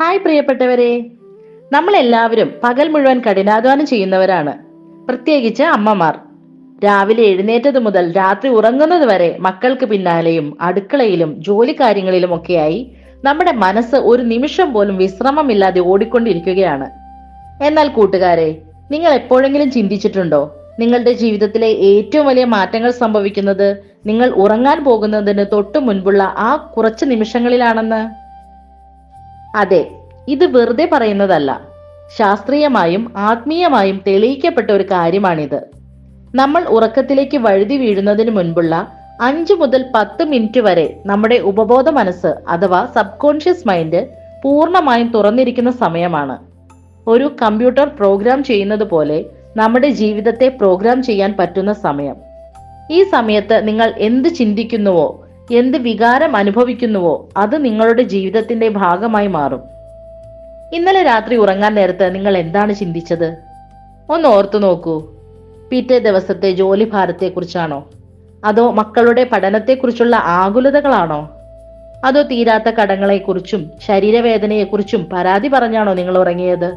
Hi പ്രിയപ്പെട്ടവരെ. നമ്മൾ എല്ലാവരും പകൽ മുഴുവൻ കഠിനാധ്വാനം ചെയ്യുന്നവരാണ്. പ്രത്യേകിച്ച് അമ്മമാർ. രാവിലെ എഴുന്നേറ്റത് മുതൽ രാത്രി ഉറങ്ങുന്നത് വരെ മക്കൾക്ക് പിന്നാലെയും അടുക്കളയിലും ജോലിക്കാര്യങ്ങളിലും ഒക്കെയായി നമ്മുടെ മനസ്സ് ഒരു നിമിഷം പോലും വിശ്രമമില്ലാതെ ഓടിക്കൊണ്ടിരിക്കുകയാണ്. എന്നാൽ കൂട്ടുകാരെ നിങ്ങൾ എപ്പോഴെങ്കിലും ചിന്തിച്ചിട്ടുണ്ടോ? നിങ്ങളുടെ ജീവിതത്തിലെ ഏറ്റവും വലിയ മാറ്റങ്ങൾ സംഭവിക്കുന്നത് നിങ്ങൾ ഉറങ്ങാൻ പോകുന്നതിന് തൊട്ടു മുൻപുള്ള ആ കുറച്ച് നിമിഷങ്ങളിലാണെന്ന്? അതെ ഇത് വെറുതെ പറയുന്നതല്ല. ശാസ്ത്രീയമായും ആത്മീയമായും തെളിയിക്കപ്പെട്ട ഒരു കാര്യമാണിത്. നമ്മൾ ഉറക്കത്തിലേക്ക് വഴുതി വീഴുന്നതിന് മുൻപുള്ള അഞ്ചു മുതൽ പത്ത് മിനിറ്റ് വരെ നമ്മുടെ ഉപബോധ മനസ്സ് അഥവാ സബ് കോൺഷ്യസ് മൈൻഡ് പൂർണമായും തുറന്നിരിക്കുന്ന സമയമാണ്. ഒരു കമ്പ്യൂട്ടർ പ്രോഗ്രാം ചെയ്യുന്നത് പോലെ നമ്മുടെ ജീവിതത്തെ പ്രോഗ്രാം ചെയ്യാൻ പറ്റുന്ന സമയം. ഈ സമയത്ത് നിങ്ങൾ എന്ത് ചിന്തിക്കുന്നുവോ എന്ത് വികാരം അനുഭവിക്കുന്നുവോ അത് നിങ്ങളുടെ ജീവിതത്തിന്റെ ഭാഗമായി മാറും. ഇന്നലെ രാത്രി ഉറങ്ങാൻ നേരത്ത് നിങ്ങൾ എന്താണ് ചിന്തിച്ചത്? ഒന്ന് ഓർത്തു നോക്കൂ. പിറ്റേ ദിവസത്തെ ജോലി ഭാരത്തെക്കുറിച്ചാണോ? അതോ മക്കളുടെ പഠനത്തെക്കുറിച്ചുള്ള ആകുലതകളാണോ? അതോ തീരാത്ത കടങ്ങളെക്കുറിച്ചും ശരീരവേദനയെക്കുറിച്ചും പരാതി പറഞ്ഞാണോ നിങ്ങൾ ഉറങ്ങിയത്?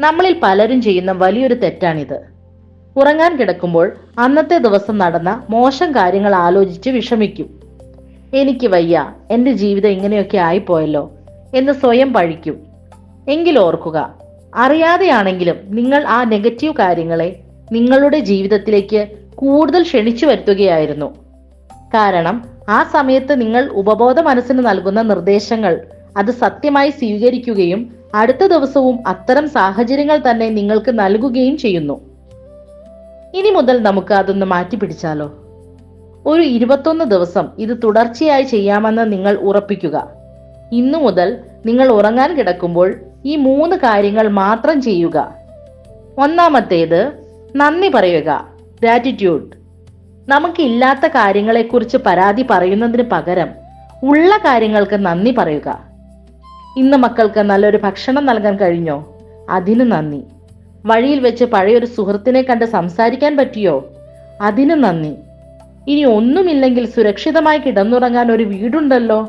നമ്മളിൽ പലരും ചെയ്യുന്ന വലിയൊരു തെറ്റാണിത്. ഉറങ്ങാൻ കിടക്കുമ്പോൾ അന്നത്തെ ദിവസം നടന്ന മോശം കാര്യങ്ങൾ ആലോചിച്ച് വിഷമിക്കും. എനിക്ക് വയ്യ. എന്റെ ജീവിതം ഇങ്ങനെയൊക്കെ ആയിപ്പോയല്ലോ. എന്ന് സ്വയം പഴിക്കും. എങ്കിൽ ഓർക്കുക അറിയാതെയാണെങ്കിലും നിങ്ങൾ ആ നെഗറ്റീവ് കാര്യങ്ങളെ നിങ്ങളുടെ ജീവിതത്തിലേക്ക് കൂടുതൽ ക്ഷണിച്ചു വരുത്തുകയായിരുന്നു. കാരണം ആ സമയത്ത് നിങ്ങൾ ഉപബോധ മനസ്സിന് നൽകുന്ന നിർദ്ദേശങ്ങൾ അത് സത്യമായി സ്വീകരിക്കുകയും അടുത്ത ദിവസവും അത്തരം സാഹചര്യങ്ങൾ തന്നെ നിങ്ങൾക്ക് നൽകുകയും ചെയ്യുന്നു. ഇനി മുതൽ നമുക്ക് അതൊന്ന് മാറ്റിപ്പിടിച്ചാലോ? ഒരു ഇരുപത്തൊന്ന് ദിവസം ഇത് തുടർച്ചയായി ചെയ്യാമെന്ന് നിങ്ങൾ ഉറപ്പിക്കുക. ഇന്നു മുതൽ നിങ്ങൾ ഉറങ്ങാൻ കിടക്കുമ്പോൾ ഈ മൂന്ന് കാര്യങ്ങൾ മാത്രം ചെയ്യുക. ഒന്നാമത്തേത് നന്ദി പറയുക ഗ്രാറ്റിറ്റ്യൂഡ് നമുക്കില്ലാത്ത കാര്യങ്ങളെക്കുറിച്ച് പരാതി പറയുന്നതിന് പകരം ഉള്ള കാര്യങ്ങൾക്ക് നന്ദി പറയുക. ഇന്ന് മക്കൾക്ക് നല്ലൊരു ഭക്ഷണം നൽകാൻ കഴിഞ്ഞോ? അതിന് നന്ദി. വഴിയിൽ വെച്ച് പഴയൊരു സുഹൃത്തിനെ കണ്ട് സംസാരിക്കാൻ പറ്റിയോ? അതിന് നന്ദി. ഇനി ഒന്നുമില്ലെങ്കിൽ സുരക്ഷിതമായി കിടന്നുറങ്ങാൻ ഒരു വീടുണ്ടല്ലോ.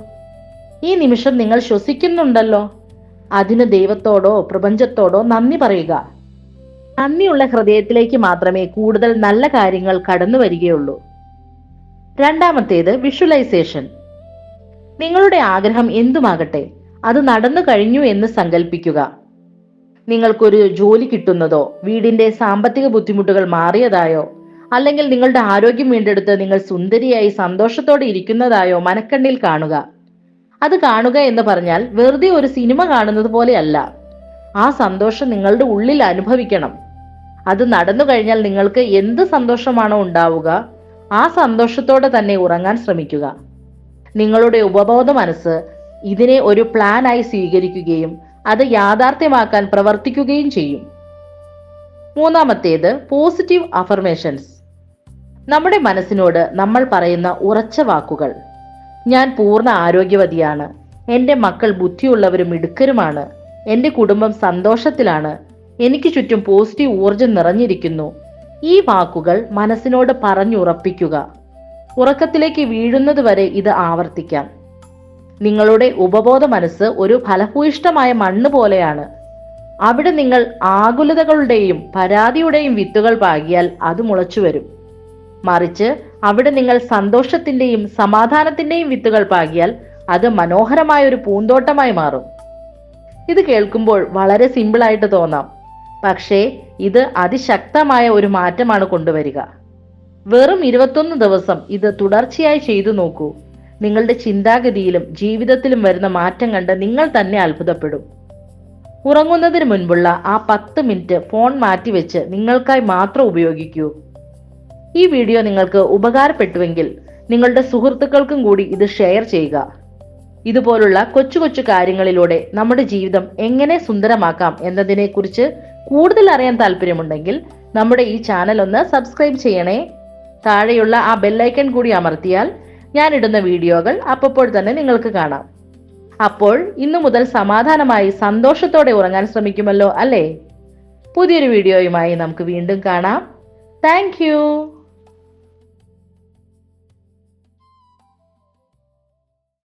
ഈ നിമിഷം നിങ്ങൾ ശ്വസിക്കുന്നുണ്ടല്ലോ. അതിന് ദൈവത്തോടോ പ്രപഞ്ചത്തോടോ നന്ദി പറയുക. നന്ദിയുള്ള ഹൃദയത്തിലേക്ക് മാത്രമേ കൂടുതൽ നല്ല കാര്യങ്ങൾ കടന്നു വരികയുള്ളൂ. രണ്ടാമത്തേത് വിഷ്വലൈസേഷൻ. നിങ്ങളുടെ ആഗ്രഹം എന്തുമാകട്ടെ അത് നടന്നു കഴിഞ്ഞു എന്ന് സങ്കല്പിക്കുക നിങ്ങൾക്കൊരു ജോലി കിട്ടുന്നതോ വീടിന്റെ സാമ്പത്തിക ബുദ്ധിമുട്ടുകൾ മാറിയതായോ അല്ലെങ്കിൽ നിങ്ങളുടെ ആരോഗ്യം വീണ്ടെടുത്ത് നിങ്ങൾ സുന്ദരിയായി സന്തോഷത്തോടെ ഇരിക്കുന്നതായോ മനക്കണ്ണിൽ കാണുക. അത് കാണുക എന്ന് പറഞ്ഞാൽ വെറുതെ ഒരു സിനിമ കാണുന്നത് പോലെയല്ല. ആ സന്തോഷം നിങ്ങളുടെ ഉള്ളിൽ അനുഭവിക്കണം. അത് നടന്നു കഴിഞ്ഞാൽ നിങ്ങൾക്ക് എന്ത് സന്തോഷമാണോ ഉണ്ടാവുക ആ സന്തോഷത്തോടെ തന്നെ ഉറങ്ങാൻ ശ്രമിക്കുക. നിങ്ങളുടെ ഉപബോധ മനസ്സ് ഇതിനെ ഒരു പ്ലാനായി സ്വീകരിക്കുകയും അത് യാഥാർത്ഥ്യമാക്കാൻ പ്രവർത്തിക്കുകയും ചെയ്യും. മൂന്നാമത്തേത് പോസിറ്റീവ് അഫർമേഷൻസ് നമ്മുടെ മനസ്സിനോട് നമ്മൾ പറയുന്ന ഉറച്ച വാക്കുകൾ. ഞാൻ പൂർണ ആരോഗ്യവതിയാണ്. എന്റെ മക്കൾ ബുദ്ധിയുള്ളവരും മിടുക്കരുമാണ്. എന്റെ കുടുംബം സന്തോഷത്തിലാണ്. എനിക്ക് ചുറ്റും പോസിറ്റീവ് ഊർജം നിറഞ്ഞിരിക്കുന്നു. ഈ വാക്കുകൾ മനസ്സിനോട് പറഞ്ഞുറപ്പിക്കുക. ഉറക്കത്തിലേക്ക് വീഴുന്നത് വരെ ഇത് ആവർത്തിക്കാം. നിങ്ങളുടെ ഉപബോധ മനസ്സ് ഒരു ഫലഭൂയിഷ്ടമായ മണ്ണ് പോലെയാണ്. അവിടെ നിങ്ങൾ ആകുലതകളുടെയും പരാതിയുടെയും വിത്തുകൾ പാകിയാൽ അത് മുളച്ചു വരും മറിച്ച് അവിടെ നിങ്ങൾ സന്തോഷത്തിന്റെയും സമാധാനത്തിന്റെയും വിത്തുകൾ പാകിയാൽ അത് മനോഹരമായ ഒരു പൂന്തോട്ടമായി മാറും. ഇത് കേൾക്കുമ്പോൾ വളരെ സിമ്പിളായിട്ട് തോന്നാം. പക്ഷേ ഇത് അതിശക്തമായ ഒരു മാറ്റമാണ് കൊണ്ടുവരിക. വെറും ഇരുപത്തൊന്ന് ദിവസം ഇത് തുടർച്ചയായി ചെയ്തു നോക്കൂ. നിങ്ങളുടെ ചിന്താഗതിയിലും ജീവിതത്തിലും വരുന്ന മാറ്റം കണ്ട് നിങ്ങൾ തന്നെ അത്ഭുതപ്പെടും. ഉറങ്ങുന്നതിന് മുൻപുള്ള ആ പത്ത് മിനിറ്റ് ഫോൺ മാറ്റിവെച്ച് നിങ്ങൾക്കായി മാത്രം ഉപയോഗിക്കൂ. ഈ വീഡിയോ നിങ്ങൾക്ക് ഉപകാരപ്പെട്ടുവെങ്കിൽ നിങ്ങളുടെ സുഹൃത്തുക്കൾക്കും കൂടി ഇത് ഷെയർ ചെയ്യുക. ഇതുപോലുള്ള കൊച്ചു കൊച്ചു കാര്യങ്ങളിലൂടെ നമ്മുടെ ജീവിതം എങ്ങനെ സുന്ദരമാക്കാം എന്നതിനെക്കുറിച്ച് കൂടുതൽ അറിയാൻ താല്പര്യമുണ്ടെങ്കിൽ നമ്മുടെ ഈ ചാനൽ ഒന്ന് സബ്സ്ക്രൈബ് ചെയ്യണേ. താഴെയുള്ള ആ ബെല്ലൈക്കൺ കൂടി അമർത്തിയാൽ ഞാൻ ഇടുന്ന വീഡിയോകൾ അപ്പോൾ തന്നെ നിങ്ങൾക്ക് കാണാം. അപ്പോൾ ഇന്നു മുതൽ സമാധാനമായി സന്തോഷത്തോടെ ഉറങ്ങാൻ ശ്രമിക്കുമല്ലോ അല്ലേ? പുതിയൊരു വീഡിയോയുമായി നമുക്ക് വീണ്ടും കാണാം. താങ്ക്